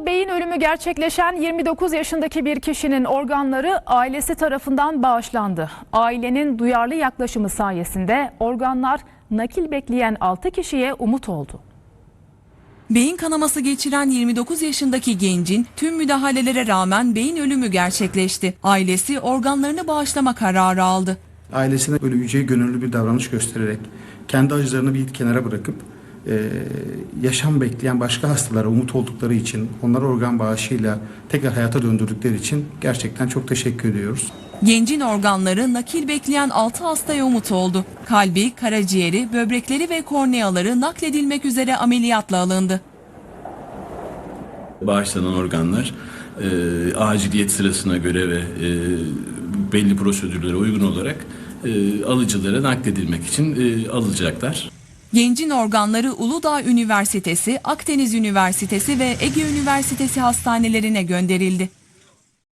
Beyin ölümü gerçekleşen 29 yaşındaki bir kişinin organları ailesi tarafından bağışlandı. Ailenin duyarlı yaklaşımı sayesinde organlar nakil bekleyen 6 kişiye umut oldu. Beyin kanaması geçiren 29 yaşındaki gencin tüm müdahalelere rağmen beyin ölümü gerçekleşti. Ailesi organlarını bağışlama kararı aldı. ailesine böyle yüce gönüllü bir davranış göstererek kendi acılarını bir kenara bırakıp e, yaşam bekleyen başka hastalara umut oldukları için onları organ bağışıyla tekrar hayata döndürdükleri için gerçekten çok teşekkür ediyoruz. Gencin organları nakil bekleyen 6 hastaya umut oldu. Kalbi, karaciğeri, böbrekleri ve korneaları nakledilmek üzere ameliyatla alındı. bağışlanan organlar e, aciliyet sırasına göre ve e, belli prosedürlere uygun olarak e, alıcılara nakledilmek için e, alacaklar. Gencin organları Uludağ Üniversitesi, Akdeniz Üniversitesi ve Ege Üniversitesi hastanelerine gönderildi.